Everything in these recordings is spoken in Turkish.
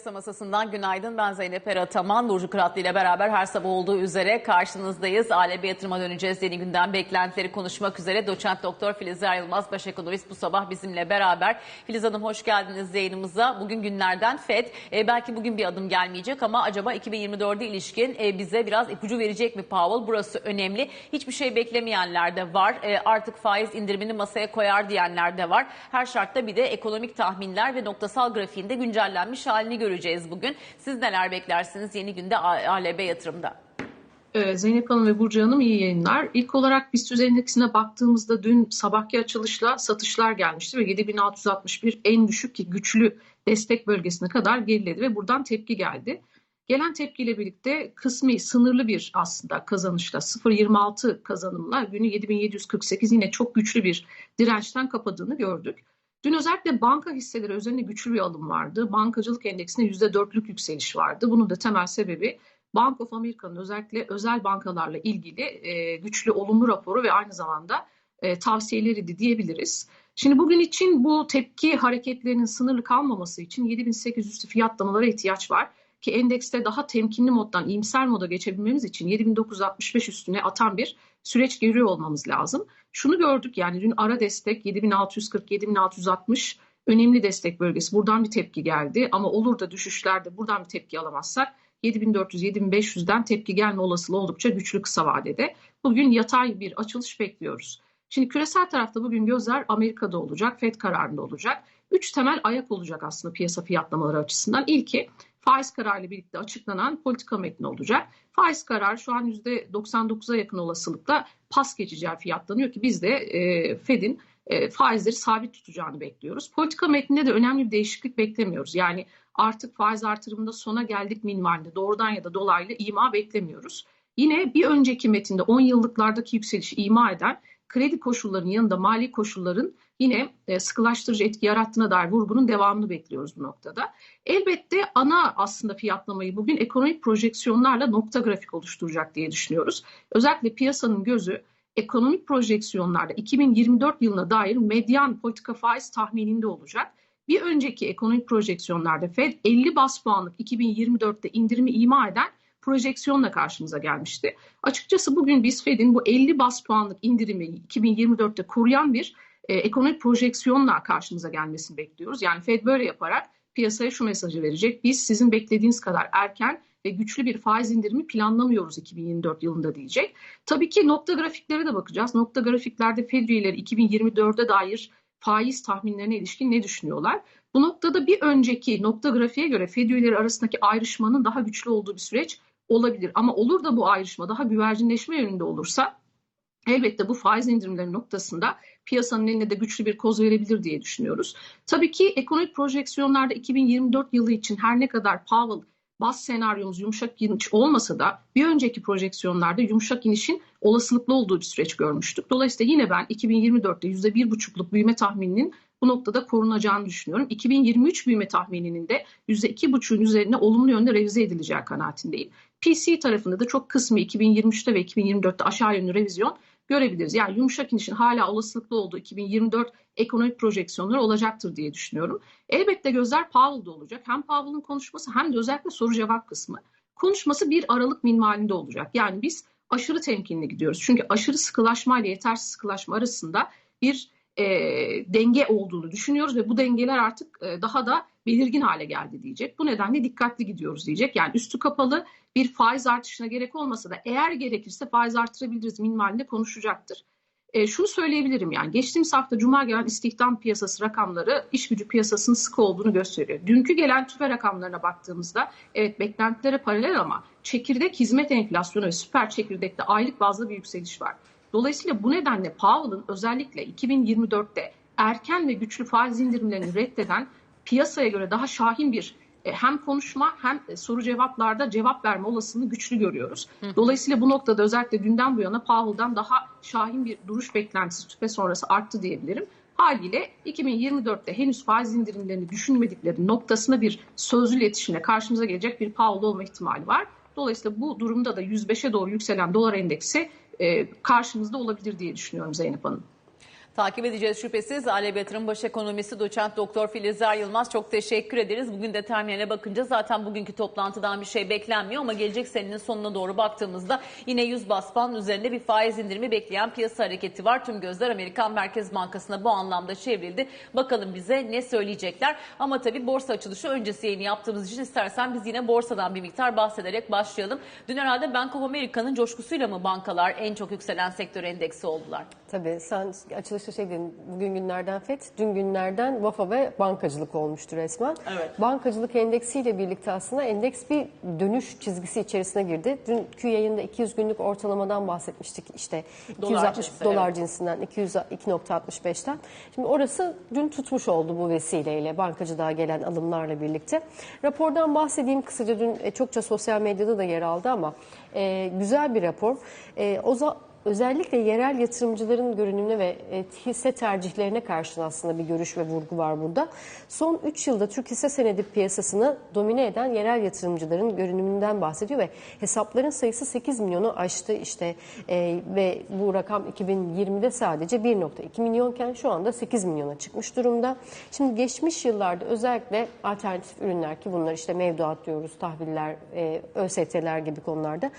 Piyasa masasından günaydın. Ben Zeynep Erataman. Burcu Kıratlı ile beraber her sabah olduğu üzere karşınızdayız. ALB yatırıma döneceğiz. Yeni günden beklentileri konuşmak üzere. Doçent Doktor Filiz Yılmaz, baş ekonomist bu sabah bizimle beraber. Filiz Hanım hoş geldiniz yayınımıza. Bugün günlerden FED. E, belki bugün bir adım gelmeyecek ama acaba 2024'e ilişkin e, bize biraz ipucu verecek mi Powell? Burası önemli. Hiçbir şey beklemeyenler de var. E, artık faiz indirimini masaya koyar diyenler de var. Her şartta bir de ekonomik tahminler ve noktasal grafiğinde güncellenmiş halini göreceğiz bugün. Siz neler beklersiniz yeni günde ALB yatırımda? Ee, Zeynep Hanım ve Burcu Hanım iyi yayınlar. İlk olarak BIST endeksine baktığımızda dün sabahki açılışla satışlar gelmişti ve 7661 en düşük ki güçlü destek bölgesine kadar geriledi ve buradan tepki geldi. Gelen tepkiyle birlikte kısmi sınırlı bir aslında kazanışla 0.26 kazanımla günü 7748 yine çok güçlü bir dirençten kapadığını gördük. Dün özellikle banka hisseleri üzerinde güçlü bir alım vardı. Bankacılık endeksinde %4'lük yükseliş vardı. Bunun da temel sebebi Bank of America'nın özellikle özel bankalarla ilgili e, güçlü olumlu raporu ve aynı zamanda e, tavsiyeleriydi diyebiliriz. Şimdi bugün için bu tepki hareketlerinin sınırlı kalmaması için 7800 fiyatlamalara ihtiyaç var ki endekste daha temkinli moddan iyimser moda geçebilmemiz için 7965 üstüne atan bir süreç görüyor olmamız lazım. Şunu gördük yani dün ara destek 7640-7660 önemli destek bölgesi. Buradan bir tepki geldi ama olur da düşüşlerde buradan bir tepki alamazsak 7400-7500'den tepki gelme olasılığı oldukça güçlü kısa vadede. Bugün yatay bir açılış bekliyoruz. Şimdi küresel tarafta bugün gözler Amerika'da olacak, FED kararında olacak. Üç temel ayak olacak aslında piyasa fiyatlamaları açısından. İlki faiz kararıyla birlikte açıklanan politika metni olacak. Faiz kararı şu an %99'a yakın olasılıkla pas geçeceği fiyatlanıyor ki biz de e, Fed'in e, faizleri sabit tutacağını bekliyoruz. Politika metninde de önemli bir değişiklik beklemiyoruz. Yani artık faiz artırımında sona geldik minvalinde doğrudan ya da dolaylı ima beklemiyoruz. Yine bir önceki metinde 10 yıllıklardaki yükselişi ima eden kredi koşullarının yanında mali koşulların yine e, sıkılaştırıcı etki yarattığına dair vurgunun devamını bekliyoruz bu noktada. Elbette ana aslında fiyatlamayı bugün ekonomik projeksiyonlarla nokta grafik oluşturacak diye düşünüyoruz. Özellikle piyasanın gözü ekonomik projeksiyonlarda 2024 yılına dair medyan politika faiz tahmininde olacak. Bir önceki ekonomik projeksiyonlarda Fed 50 bas puanlık 2024'te indirimi ima eden projeksiyonla karşımıza gelmişti. Açıkçası bugün biz Fed'in bu 50 bas puanlık indirimi 2024'te koruyan bir e, ekonomik projeksiyonla karşımıza gelmesini bekliyoruz. Yani Fed böyle yaparak piyasaya şu mesajı verecek. Biz sizin beklediğiniz kadar erken ve güçlü bir faiz indirimi planlamıyoruz 2024 yılında diyecek. Tabii ki nokta grafiklere de bakacağız. Nokta grafiklerde Fed üyeleri 2024'e dair faiz tahminlerine ilişkin ne düşünüyorlar? Bu noktada bir önceki nokta grafiğe göre Fed üyeleri arasındaki ayrışmanın daha güçlü olduğu bir süreç olabilir. Ama olur da bu ayrışma daha güvercinleşme yönünde olursa elbette bu faiz indirimleri noktasında piyasanın eline de güçlü bir koz verebilir diye düşünüyoruz. Tabii ki ekonomik projeksiyonlarda 2024 yılı için her ne kadar Powell bas senaryomuz yumuşak iniş olmasa da bir önceki projeksiyonlarda yumuşak inişin olasılıklı olduğu bir süreç görmüştük. Dolayısıyla yine ben 2024'te %1,5'luk büyüme tahmininin bu noktada korunacağını düşünüyorum. 2023 büyüme tahmininin de %2,5'ün üzerine olumlu yönde revize edileceği kanaatindeyim. PC tarafında da çok kısmı 2023'te ve 2024'te aşağı yönlü revizyon görebiliriz. Yani yumuşak inişin hala olasılıklı olduğu 2024 ekonomik projeksiyonları olacaktır diye düşünüyorum. Elbette gözler Powell'da olacak. Hem Powell'ın konuşması hem de özellikle soru cevap kısmı. Konuşması bir aralık minvalinde olacak. Yani biz aşırı temkinli gidiyoruz. Çünkü aşırı sıkılaşma ile yetersiz sıkılaşma arasında bir e, denge olduğunu düşünüyoruz ve bu dengeler artık e, daha da belirgin hale geldi diyecek. Bu nedenle dikkatli gidiyoruz diyecek. Yani üstü kapalı bir faiz artışına gerek olmasa da eğer gerekirse faiz artırabiliriz minvalinde konuşacaktır. E, şunu söyleyebilirim yani geçtiğimiz hafta Cuma gelen istihdam piyasası rakamları iş gücü piyasasının sık olduğunu gösteriyor. Dünkü gelen tüfe rakamlarına baktığımızda evet beklentilere paralel ama çekirdek hizmet enflasyonu ve süper çekirdekte aylık bazda bir yükseliş var. Dolayısıyla bu nedenle Powell'ın özellikle 2024'te erken ve güçlü faiz indirimlerini reddeden piyasaya göre daha şahin bir e, hem konuşma hem soru cevaplarda cevap verme olasılığını güçlü görüyoruz. Dolayısıyla bu noktada özellikle dünden bu yana Powell'dan daha şahin bir duruş beklentisi tüfe sonrası arttı diyebilirim. Haliyle 2024'te henüz faiz indirimlerini düşünmedikleri noktasına bir sözlü iletişimle karşımıza gelecek bir Powell olma ihtimali var. Dolayısıyla bu durumda da 105'e doğru yükselen dolar endeksi e, karşımızda olabilir diye düşünüyorum Zeynep Hanım. Takip edeceğiz şüphesiz. Aleb Yatırım Baş Ekonomisi Doçent Doktor Filizar Yılmaz çok teşekkür ederiz. Bugün de terminaline bakınca zaten bugünkü toplantıdan bir şey beklenmiyor ama gelecek senenin sonuna doğru baktığımızda yine 100 bas puan üzerinde bir faiz indirimi bekleyen piyasa hareketi var. Tüm gözler Amerikan Merkez Bankası'na bu anlamda çevrildi. Bakalım bize ne söyleyecekler. Ama tabii borsa açılışı öncesi yayını yaptığımız için istersen biz yine borsadan bir miktar bahsederek başlayalım. Dün herhalde Bank of America'nın coşkusuyla mı bankalar en çok yükselen sektör endeksi oldular? Tabii sen açılışta şey dedin, bugün günlerden FED, dün günlerden VAFA ve bankacılık olmuştu resmen. Evet. Bankacılık endeksiyle birlikte aslında endeks bir dönüş çizgisi içerisine girdi. Dünkü yayında 200 günlük ortalamadan bahsetmiştik işte. Dolar 260 cinsi, dolar evet. cinsinden 200 2.65'ten. Şimdi orası dün tutmuş oldu bu vesileyle bankacılığa gelen alımlarla birlikte. Rapordan bahsedeyim kısaca dün e, çokça sosyal medyada da yer aldı ama e, güzel bir rapor. E, o za- Özellikle yerel yatırımcıların görünümüne ve e, hisse tercihlerine karşın aslında bir görüş ve vurgu var burada. Son 3 yılda Türk hisse senedi piyasasını domine eden yerel yatırımcıların görünümünden bahsediyor ve hesapların sayısı 8 milyonu aştı işte E, ve bu rakam 2020'de sadece 1.2 milyonken şu anda 8 milyona çıkmış durumda. Şimdi geçmiş yıllarda özellikle alternatif ürünler ki bunlar işte mevduat diyoruz, tahviller, e, ÖST'ler gibi konularda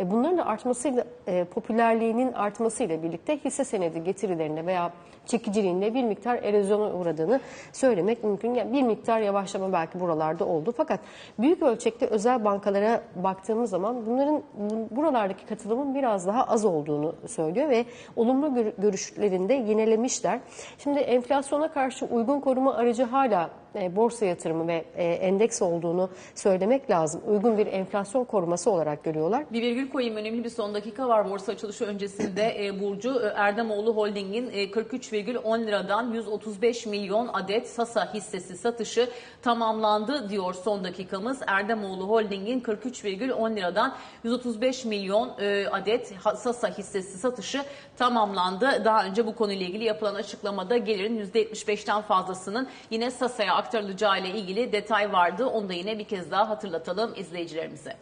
e, bunların da artmasıyla e, popülerliğinin artmasıyla birlikte hisse senedi getirilerinde veya çekiciliğinde bir miktar erozyona uğradığını söylemek mümkün. Yani bir miktar yavaşlama belki buralarda oldu. Fakat büyük ölçekte özel bankalara baktığımız zaman bunların bu- buralardaki katılımın biraz daha az olduğunu söylüyor ve olumlu gör- görüşlerinde yinelemişler. Şimdi enflasyona karşı uygun koruma aracı hala e, borsa yatırımı ve e, endeks olduğunu söylemek lazım. Uygun bir enflasyon koruması olarak görüyorlar. Bir virgül koyayım önemli bir son dakika var borsa açılışı öncesinde e, Burcu e, Erdemoğlu Holding'in e, 43,10 liradan 135 milyon adet Sasa hissesi satışı tamamlandı diyor son dakikamız. Erdemoğlu Holding'in 43,10 liradan 135 milyon e, adet Sasa hissesi satışı tamamlandı. Daha önce bu konuyla ilgili yapılan açıklamada gelirin %75'ten fazlasının yine Sasa'ya aktarılacağı ile ilgili detay vardı. Onu da yine bir kez daha hatırlatalım izleyicilerimize.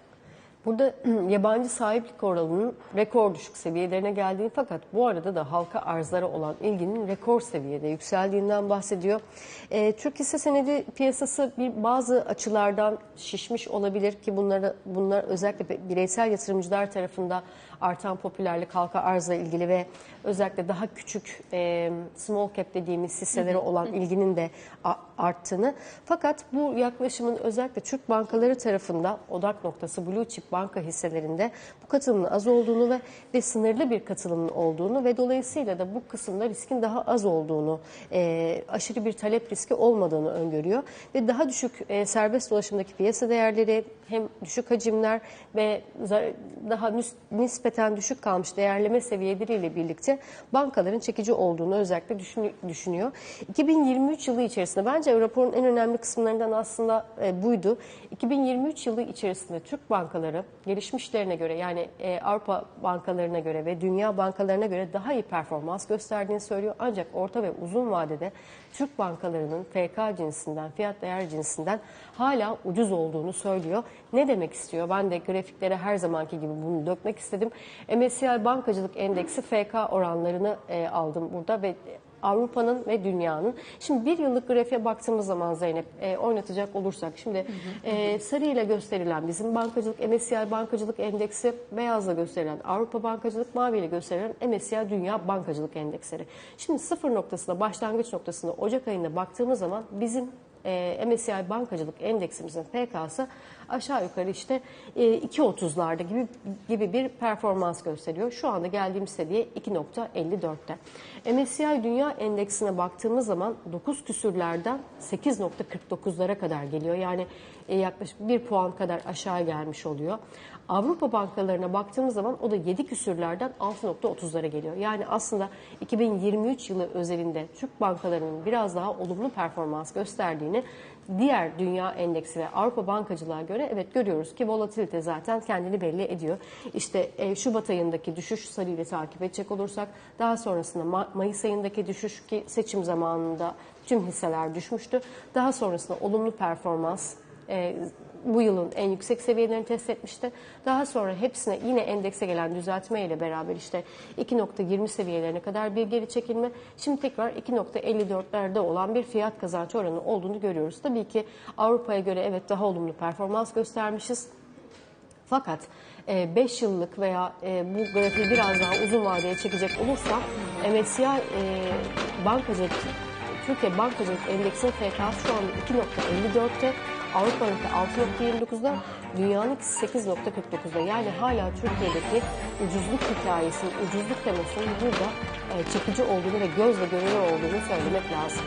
Burada yabancı sahiplik oranının rekor düşük seviyelerine geldiğini fakat bu arada da halka arzlara olan ilginin rekor seviyede yükseldiğinden bahsediyor. Ee, Türk hisse senedi piyasası bir bazı açılardan şişmiş olabilir ki bunları bunlar özellikle bireysel yatırımcılar tarafında artan popülerlik halka arzla ilgili ve özellikle daha küçük e, small cap dediğimiz hisselere olan ilginin de arttığını. Fakat bu yaklaşımın özellikle Türk bankaları tarafında odak noktası blue chip banka hisselerinde bu katılımın az olduğunu ve, ve sınırlı bir katılımın olduğunu ve dolayısıyla da bu kısımda riskin daha az olduğunu, e, aşırı bir talep riski olmadığını öngörüyor. Ve daha düşük e, serbest dolaşımdaki piyasa değerleri hem düşük hacimler ve daha nispeten düşük kalmış değerleme seviyeleriyle birlikte bankaların çekici olduğunu özellikle düşünü- düşünüyor. 2023 yılı içerisinde bence raporun en önemli kısımlarından aslında e, buydu. 2023 yılı içerisinde Türk bankaları gelişmişlerine göre yani e, Avrupa bankalarına göre ve dünya bankalarına göre daha iyi performans gösterdiğini söylüyor. Ancak orta ve uzun vadede Türk bankalarının FK cinsinden, fiyat değer cinsinden hala ucuz olduğunu söylüyor. Ne demek istiyor? Ben de grafiklere her zamanki gibi bunu dökmek istedim. MSCI Bankacılık Endeksi FK oranlarını e, aldım burada ve Avrupa'nın ve dünyanın. Şimdi bir yıllık grafiğe baktığımız zaman Zeynep e, oynatacak olursak şimdi e, sarıyla gösterilen bizim bankacılık MSCI Bankacılık Endeksi beyazla gösterilen Avrupa Bankacılık maviyle gösterilen MSCI Dünya Bankacılık Endeksleri. Şimdi sıfır noktasında başlangıç noktasında Ocak ayında baktığımız zaman bizim e, MSCI Bankacılık Endeksimizin FK'sı aşağı yukarı işte e, 2.30'larda gibi gibi bir performans gösteriyor. Şu anda geldiğimiz seviye 2.54'te. MSCI Dünya Endeksine baktığımız zaman 9 küsürlerden 8.49'lara kadar geliyor. Yani e, yaklaşık 1 puan kadar aşağı gelmiş oluyor. Avrupa bankalarına baktığımız zaman o da 7 küsürlerden 6.30'lara geliyor. Yani aslında 2023 yılı özelinde Türk bankalarının biraz daha olumlu performans gösterdiğini diğer dünya endeksi ve Avrupa bankacılığa göre evet görüyoruz ki volatilite zaten kendini belli ediyor. İşte e, Şubat ayındaki düşüş sarıyla takip edecek olursak daha sonrasında Ma- Mayıs ayındaki düşüş ki seçim zamanında tüm hisseler düşmüştü. Daha sonrasında olumlu performans e, bu yılın en yüksek seviyelerini test etmişti. Daha sonra hepsine yine endekse gelen düzeltme ile beraber işte 2.20 seviyelerine kadar bir geri çekilme. Şimdi tekrar 2.54'lerde olan bir fiyat kazanç oranı olduğunu görüyoruz. Tabii ki Avrupa'ya göre evet daha olumlu performans göstermişiz. Fakat 5 yıllık veya e, bu grafiği biraz daha uzun vadeye çekecek olursam MSCI e, bankacılık Türkiye Bankacılık Endeksinin FK'sı şu anda 2.54'te, Avrupa'nınki 6.29'da, dünyanınki 8.49'da. Yani hala Türkiye'deki ucuzluk hikayesinin, ucuzluk temasının burada e, çekici olduğunu ve gözle görülür olduğunu söylemek lazım.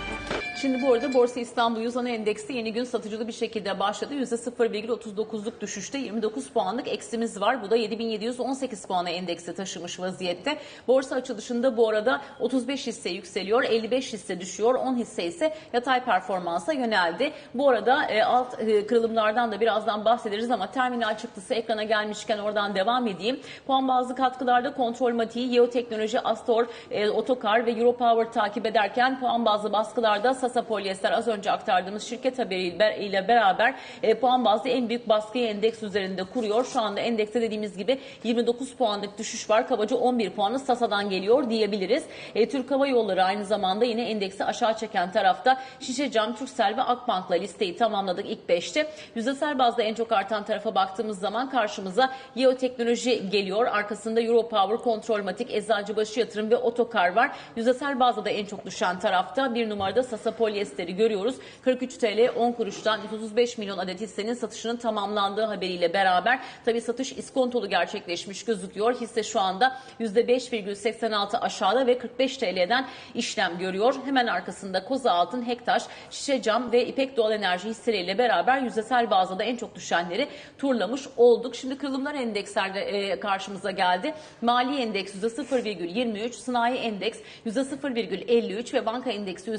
Şimdi bu arada Borsa İstanbul Yüzana Endeksi yeni gün satıcılı bir şekilde başladı. %0,39'luk düşüşte 29 puanlık eksimiz var. Bu da 7718 puana endeksi taşımış vaziyette. Borsa açılışında bu arada 35 hisse yükseliyor, 55 hisse düşüyor, 10 hisse ise yatay performansa yöneldi. Bu arada e, alt e, kırılımlardan da birazdan bahsederiz ama terminal çıktısı ekrana gelmişken oradan devam edeyim. Puan bazlı katkılarda kontrol matiği, Yeoteknoloji, Astor, e, Otokar ve Europower takip ederken puan bazlı baskılarda Sasa Polyester az önce aktardığımız şirket haberiyle beraber e, puan bazlı en büyük baskıyı endeks üzerinde kuruyor. Şu anda endekste dediğimiz gibi 29 puanlık düşüş var. Kabaca 11 puanı Sasa'dan geliyor diyebiliriz. E, Türk Hava Yolları aynı zamanda yine endeksi aşağı çeken tarafta Şişecam, Türksel ve Akbank'la listeyi tamamladık ilk 5'te. Yüzdesel bazda en çok artan tarafa baktığımız zaman karşımıza Yeoteknoloji geliyor. Arkasında Europower, Kontrolmatik, Eczacıbaşı Yatırım ve Otokar var. Yüzdesel bazda da en çok düşen tarafta bir numarada Sasa Polyesteri görüyoruz. 43 TL 10 kuruştan 135 milyon adet hissenin satışının tamamlandığı haberiyle beraber tabi satış iskontolu gerçekleşmiş gözüküyor. Hisse şu anda %5,86 aşağıda ve 45 TL'den işlem görüyor. Hemen arkasında Koza Altın, Hektaş, Şişe Cam ve İpek Doğal Enerji hisseleriyle beraber yüzdesel bazda da en çok düşenleri turlamış olduk. Şimdi kırılımlar endeksler de e, karşımıza geldi. Mali endeks %0,23, sanayi endeks %0,53 ve banka endeksi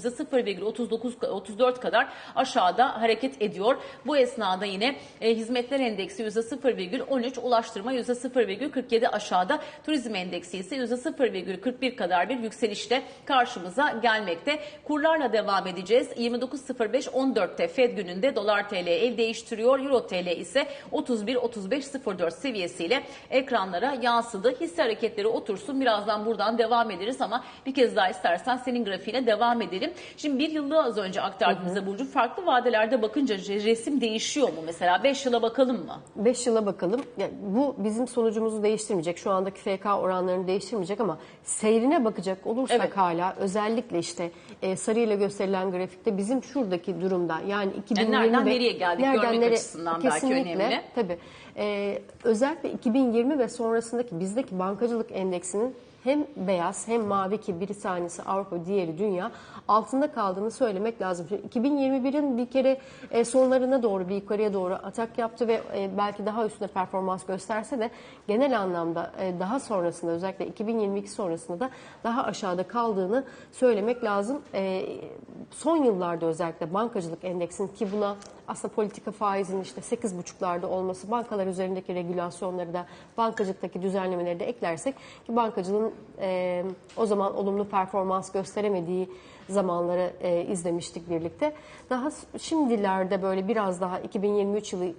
%0,34 kadar aşağıda hareket ediyor. Bu esnada yine e, hizmetler endeksi %0,13, ulaştırma %0,47 aşağıda, turizm endeksi ise %0,41 kadar bir yükselişle karşımıza gelmekte. Kurlarla devam edeceğiz. 29.05-14'te Fed gününde dolar TL el değiştiriyor. Euro TL ise 31.35.04 seviyesiyle ekranlara yansıdı. Hisse hareketleri otursun. Birazdan buradan devam ederiz ama bir kez daha istersen senin grafiğine devam edelim. Şimdi bir yıllığı az önce aktardığımızda Burcu farklı vadelerde bakınca resim değişiyor mu? Mesela 5 yıla bakalım mı? 5 yıla bakalım. Yani bu bizim sonucumuzu değiştirmeyecek. Şu andaki FK oranlarını değiştirmeyecek ama seyrine bakacak olursak Evet. hala özellikle işte e, sarıyla gösterilen grafikte bizim şuradaki durumda yani 2020 nereden ve- nereye geldik görmek açısından belki önemli. Tabii. E, özellikle 2020 ve sonrasındaki bizdeki bankacılık endeksinin hem beyaz hem mavi ki bir tanesi Avrupa diğeri dünya altında kaldığını söylemek lazım. Şimdi 2021'in bir kere e, sonlarına doğru bir yukarıya doğru atak yaptı ve e, belki daha üstünde performans gösterse de genel anlamda e, daha sonrasında özellikle 2022 sonrasında da daha aşağıda kaldığını söylemek lazım. Son yıllarda özellikle bankacılık endeksinin ki buna aslında politika faizinin işte 8,5'larda olması, bankalar üzerindeki regülasyonları da bankacılıktaki düzenlemeleri de eklersek ki bankacılığın e, o zaman olumlu performans gösteremediği zamanları e, izlemiştik birlikte. Daha şimdilerde böyle biraz daha 2023 yılı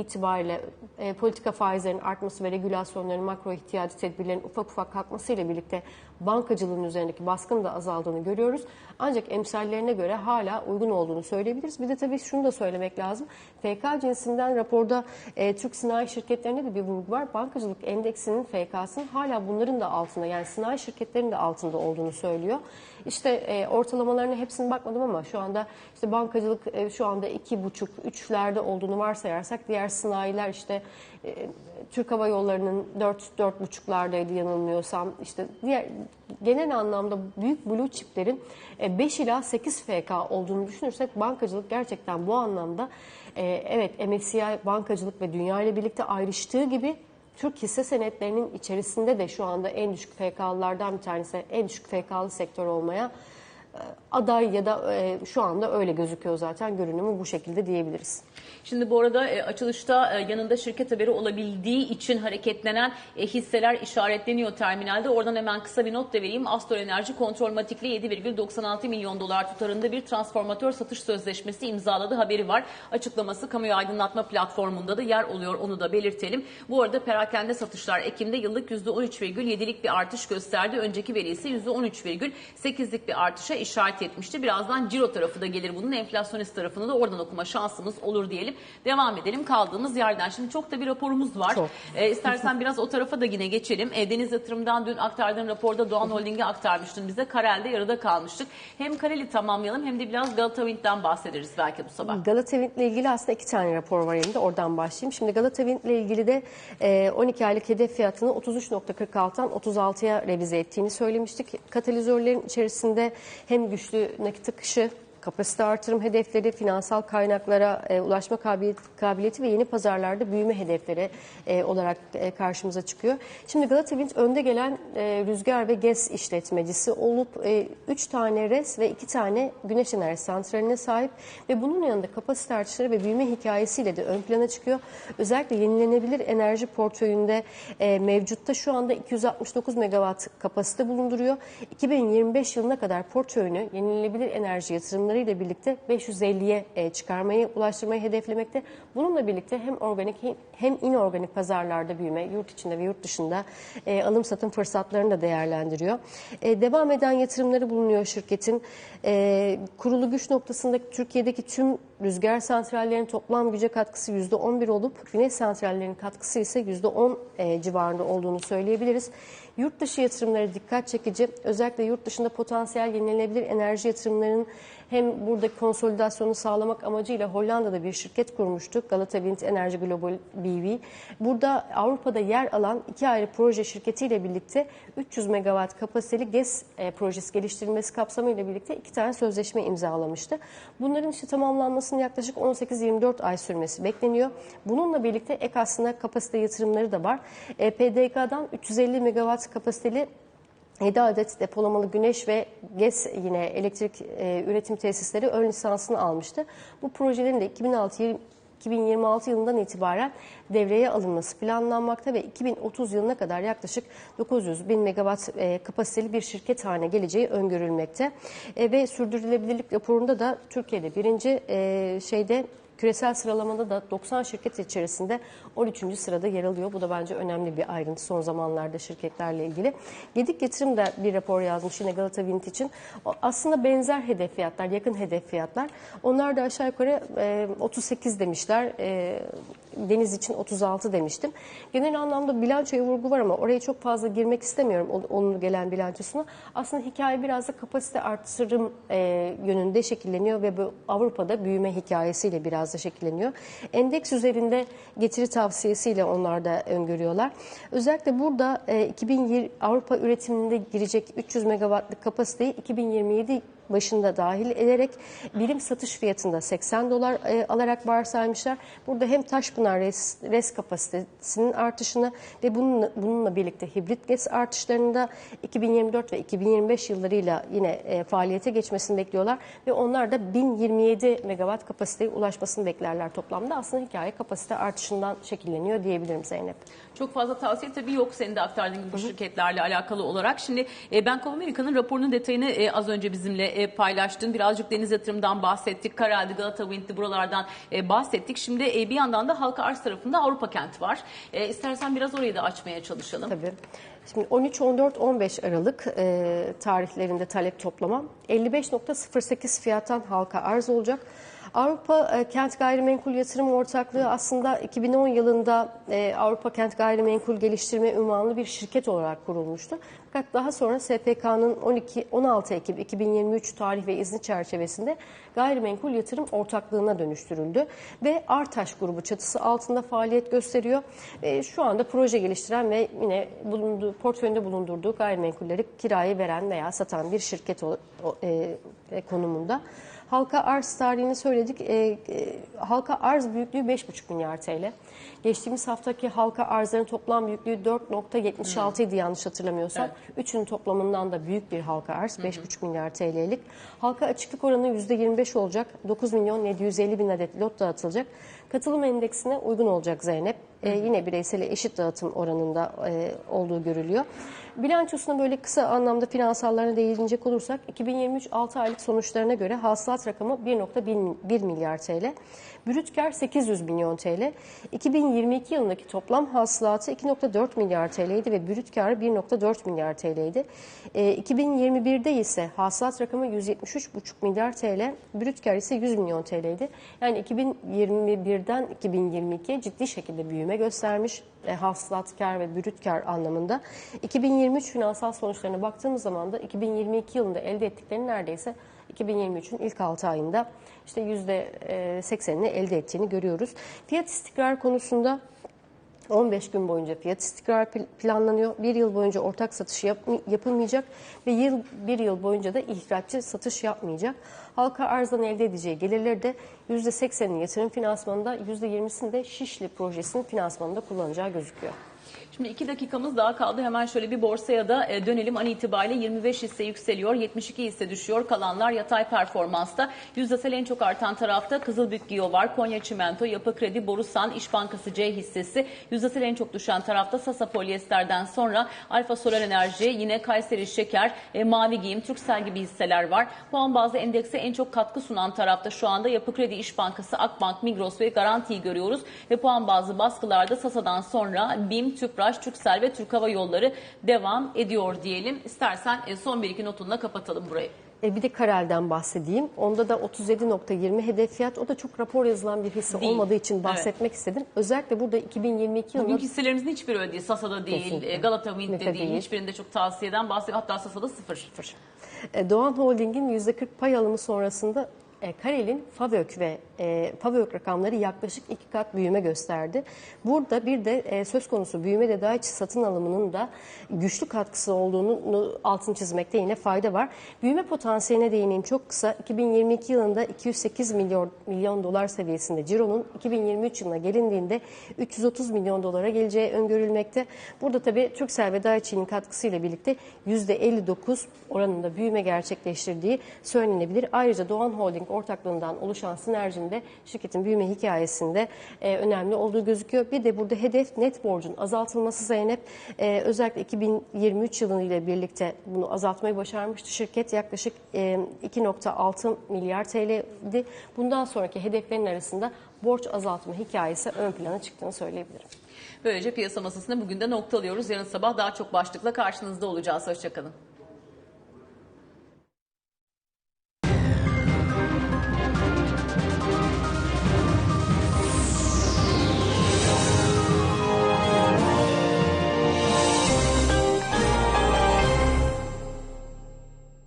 itibariyle e, politika faizlerinin artması ve regülasyonların makro ihtiyacı tedbirlerin ufak ufak kalkmasıyla birlikte bankacılığın üzerindeki baskının da azaldığını görüyoruz. Ancak emsallerine göre hala uygun olduğunu söyleyebiliriz. Bir de tabii şunu da söylemek lazım. FK cinsinden raporda e, Türk sanayi şirketlerine de bir vurgu var. Bankacılık endeksinin FK'sının hala bunların da altında yani sanayi şirketlerinin de altında olduğunu söylüyor. İşte e, ortalamalarına hepsine bakmadım ama şu anda işte bankacılık e, şu anda iki buçuk, üçlerde olduğunu varsayarsak diğer sanayiler işte e, Türk Hava Yolları'nın dört, dört buçuklardaydı yanılmıyorsam. işte diğer genel anlamda büyük blue chiplerin e, 5 ila 8 FK olduğunu düşünürsek bankacılık gerçekten bu anlamda e, evet MSCI bankacılık ve dünya ile birlikte ayrıştığı gibi Türk hisse senetlerinin içerisinde de şu anda en düşük FK'lılardan bir tanesi, en düşük FK'lı sektör olmaya aday ya da e, şu anda öyle gözüküyor zaten görünümü bu şekilde diyebiliriz. Şimdi bu arada e, açılışta e, yanında şirket haberi olabildiği için hareketlenen e, hisseler işaretleniyor terminalde. Oradan hemen kısa bir not da vereyim. Astor Enerji Kontrolmatik'le 7,96 milyon dolar tutarında bir transformatör satış sözleşmesi imzaladı haberi var. Açıklaması kamuoyu aydınlatma platformunda da yer oluyor onu da belirtelim. Bu arada perakende satışlar Ekim'de yıllık %13,7'lik bir artış gösterdi. Önceki veri ise %13,8'lik bir artışa işaret etmişti. Birazdan ciro tarafı da gelir bunun enflasyonist tarafını da oradan okuma şansımız olur diyelim. Devam edelim kaldığımız yerden. Şimdi çok da bir raporumuz var. Çok. E, istersen biraz o tarafa da yine geçelim. E, Deniz Yatırım'dan dün aktardığın raporda Doğan Holding'e aktarmıştın bize. Karel'de yarıda kalmıştık. Hem Karel'i tamamlayalım hem de biraz Galata Wind'den bahsederiz belki bu sabah. Galata Wind ile ilgili aslında iki tane rapor var elimde. Oradan başlayayım. Şimdi Galata Wind ile ilgili de e, 12 aylık hedef fiyatını 33.46'dan 36'ya revize ettiğini söylemiştik. Katalizörlerin içerisinde hem güçlü nakit akışı kapasite artırım hedefleri, finansal kaynaklara e, ulaşma kabiliyeti, ve yeni pazarlarda büyüme hedefleri e, olarak e, karşımıza çıkıyor. Şimdi Galata Wind önde gelen e, rüzgar ve GES işletmecisi olup 3 tane RES ve 2 tane güneş enerji santraline sahip ve bunun yanında kapasite artışları ve büyüme hikayesiyle de ön plana çıkıyor. Özellikle yenilenebilir enerji portföyünde e, mevcutta şu anda 269 megawatt kapasite bulunduruyor. 2025 yılına kadar portföyünü yenilenebilir enerji yatırımlarıyla birlikte 550'ye e, çıkarmayı, ulaştırmayı hedeflemekte. Bununla birlikte hem organik hem inorganik pazarlarda büyüme, yurt içinde ve yurt dışında e, alım satım fırsatlarını da değerlendiriyor. E, devam eden yatırımları bulunuyor şirketin. E, kurulu güç noktasında Türkiye'deki tüm rüzgar santrallerinin toplam güce katkısı %11 olup güneş santrallerinin katkısı ise %10 e, civarında olduğunu söyleyebiliriz. Yurt dışı yatırımları dikkat çekici. Özellikle yurt dışında potansiyel yenilenebilir enerji yatırımlarının hem buradaki konsolidasyonu sağlamak amacıyla Hollanda'da bir şirket kurmuştuk. Galata Wind Enerji Global BV. Burada Avrupa'da yer alan iki ayrı proje şirketiyle birlikte 300 megawatt kapasiteli GES e, projesi geliştirilmesi kapsamıyla birlikte iki tane sözleşme imzalamıştı. Bunların işte tamamlanmasının yaklaşık 18-24 ay sürmesi bekleniyor. Bununla birlikte ek aslında kapasite yatırımları da var. E, PDK'dan 350 megawatt kapasiteli 7 adet depolamalı güneş ve GES yine elektrik e, üretim tesisleri ön lisansını almıştı. Bu projelerin de 2006 2026 yılından itibaren devreye alınması planlanmakta ve 2030 yılına kadar yaklaşık 900 bin megawatt e, kapasiteli bir şirket haline geleceği öngörülmekte. E, ve sürdürülebilirlik raporunda da Türkiye'de birinci e, şeyde Küresel sıralamada da 90 şirket içerisinde 13. sırada yer alıyor. Bu da bence önemli bir ayrıntı son zamanlarda şirketlerle ilgili. Gedik Yatırım da bir rapor yazmış yine Galata Wind için. Aslında benzer hedef fiyatlar, yakın hedef fiyatlar. Onlar da aşağı yukarı 38 demişler. Deniz için 36 demiştim. Genel anlamda bilançoya vurgu var ama oraya çok fazla girmek istemiyorum onun gelen bilançosuna. Aslında hikaye biraz da kapasite artırım yönünde şekilleniyor ve bu Avrupa'da büyüme hikayesiyle biraz da şekilleniyor. Endeks üzerinde getiri tavsiyesiyle onlar da öngörüyorlar. Özellikle burada 2020 Avrupa üretiminde girecek 300 megawattlık kapasiteyi 2027 başında dahil ederek birim satış fiyatında 80 dolar e, alarak varsaymışlar. Burada hem Taşpınar res, res kapasitesinin artışını ve bununla, bununla birlikte hibrit gaz artışlarında 2024 ve 2025 yıllarıyla yine e, faaliyete geçmesini bekliyorlar ve onlar da 1027 megawatt kapasiteye ulaşmasını beklerler toplamda. Aslında hikaye kapasite artışından şekilleniyor diyebilirim Zeynep. Çok fazla tavsiye tabii yok senin de aktardığın gibi bu şirketlerle alakalı olarak. Şimdi e, Bank of America'nın raporunun detayını e, az önce bizimle e, paylaştın. Birazcık deniz yatırımdan bahsettik. Karaldi, Galata Wind'li buralardan e, bahsettik. Şimdi e, bir yandan da halka arz tarafında Avrupa kenti var. E, istersen biraz orayı da açmaya çalışalım. Tabii. Şimdi 13, 14, 15 Aralık e, tarihlerinde talep toplama 55.08 fiyattan halka arz olacak. Avrupa e, Kent Gayrimenkul Yatırım Ortaklığı aslında 2010 yılında e, Avrupa Kent Gayrimenkul Geliştirme ünvanlı bir şirket olarak kurulmuştu. Fakat daha sonra SPK'nın 12 16 Ekim 2023 tarih ve izni çerçevesinde Gayrimenkul Yatırım Ortaklığına dönüştürüldü ve Artaş grubu çatısı altında faaliyet gösteriyor. E, şu anda proje geliştiren ve yine bulunduğu portföyünde bulundurduğu gayrimenkulleri kiraya veren veya satan bir şirket konumunda. Halka arz tarihini söyledik. E, e, halka arz büyüklüğü 5,5 milyar TL. Geçtiğimiz haftaki halka arzların toplam büyüklüğü 4.76 idi yanlış hatırlamıyorsam. Üçünün toplamından da büyük bir halka arz 5,5 milyar TL'lik. Halka açıklık oranı %25 olacak. 9 milyon 750 bin adet lot dağıtılacak. Katılım endeksine uygun olacak Zeynep. E, yine bireysele eşit dağıtım oranında e, olduğu görülüyor. Bilançosuna böyle kısa anlamda finansallarına değinecek olursak 2023 6 aylık sonuçlarına göre hasılat rakamı 1.1 milyar TL. Brüt kar 800 milyon TL. 2022 yılındaki toplam hasılatı 2.4 milyar TL'ydi ve brüt karı 1.4 milyar TL'ydi. E, 2021'de ise hasılat rakamı 173,5 milyar TL, brüt kar ise 100 milyon TL'ydi. Yani 2021'den 2022'ye ciddi şekilde büyüme göstermiş e, hasılat kar ve brüt kar anlamında. 2023 finansal sonuçlarına baktığımız zaman da 2022 yılında elde ettiklerini neredeyse 2023'ün ilk 6 ayında işte %80'ini elde ettiğini görüyoruz. Fiyat istikrar konusunda 15 gün boyunca fiyat istikrar pl- planlanıyor. Bir yıl boyunca ortak satış yap- yapılmayacak ve yıl bir yıl boyunca da ihraççı satış yapmayacak. Halka arzdan elde edeceği gelirleri de %80'ini yatırım finansmanında, %20'sini de Şişli projesinin finansmanında kullanacağı gözüküyor. Şimdi iki dakikamız daha kaldı. Hemen şöyle bir borsaya da e, dönelim. An itibariyle 25 hisse yükseliyor, 72 hisse düşüyor. Kalanlar yatay performansta. Yüzdesel en çok artan tarafta Kızılbük Giyo var, Konya Çimento, Yapı Kredi, Borusan, İş Bankası C hissesi. Yüzdesel en çok düşen tarafta Sasa Polyester'den sonra Alfa Solar Enerji, yine Kayseri Şeker, e, Mavi Giyim, Türksel gibi hisseler var. Puan bazı endekse en çok katkı sunan tarafta şu anda Yapı Kredi, İş Bankası, Akbank, Migros ve Garanti'yi görüyoruz. Ve puan bazı baskılarda Sasa'dan sonra BİM, Tüpraş, Türksel ve Türk Hava Yolları devam ediyor diyelim. İstersen e, son bir iki notunla kapatalım burayı. E, bir de Karel'den bahsedeyim. Onda da 37.20 hedef fiyat. O da çok rapor yazılan bir hisse Değil. olmadığı için bahsetmek istedim. Özellikle burada 2022 yılında Bugünkü hisselerimizin hiçbiri öyle değil. Sasa'da değil, Kesinlikle. e, Galata Wind'de değil. değil. Hiçbirinde çok tavsiyeden bahsediyor. Hatta Sasa'da sıfır. E, Doğan Holding'in %40 pay alımı sonrasında e, Karel'in FAVÖK ve e, FAVÖK rakamları yaklaşık iki kat büyüme gösterdi. Burada bir de e, söz konusu büyümede daha içi satın alımının da güçlü katkısı olduğunu altını çizmekte yine fayda var. Büyüme potansiyeline değineyim çok kısa. 2022 yılında 208 milyon milyon dolar seviyesinde cironun 2023 yılına gelindiğinde 330 milyon dolara geleceği öngörülmekte. Burada tabii Türksel ve Daiichi'nin katkısıyla birlikte %59 oranında büyüme gerçekleştirdiği söylenebilir. Ayrıca Doğan Holding ortaklığından oluşan sinerjinin de şirketin büyüme hikayesinde e, önemli olduğu gözüküyor. Bir de burada hedef net borcun azaltılması Zeynep. E, özellikle 2023 yılı ile birlikte bunu azaltmayı başarmıştı. Şirket yaklaşık e, 2.6 milyar TL'di. Bundan sonraki hedeflerin arasında borç azaltma hikayesi ön plana çıktığını söyleyebilirim. Böylece piyasa masasında bugün de noktalıyoruz. Yarın sabah daha çok başlıkla karşınızda olacağız. Hoşçakalın.